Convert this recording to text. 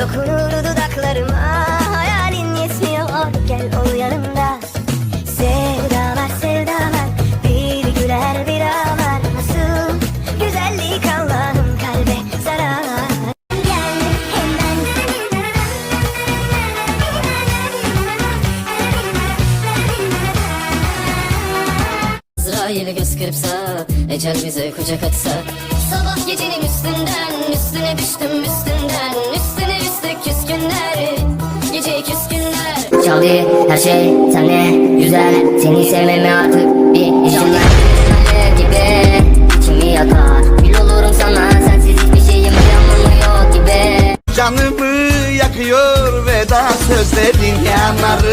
Dokunur dudaklarıma. Hayalin yetmiyor. Gel ol yanımda. Sevdalar sevdalar. Bir güler bir ağlar. Nasıl güzellik Allah'ım kalbe zarar? Gel hemen İsrail'i göz kırpsa Ecel bize kucak atsa. Sabah gecenin üstünden Üstüne düştüm üstüne Çaldı her şey senle güzel. Seni sevmeme artık bir işim var. Gibi içimi yakar? Gül olurum sana sensiz hiçbir şeyim Yağmur yok gibi. Canımı yakıyor veda sözlerin yanarım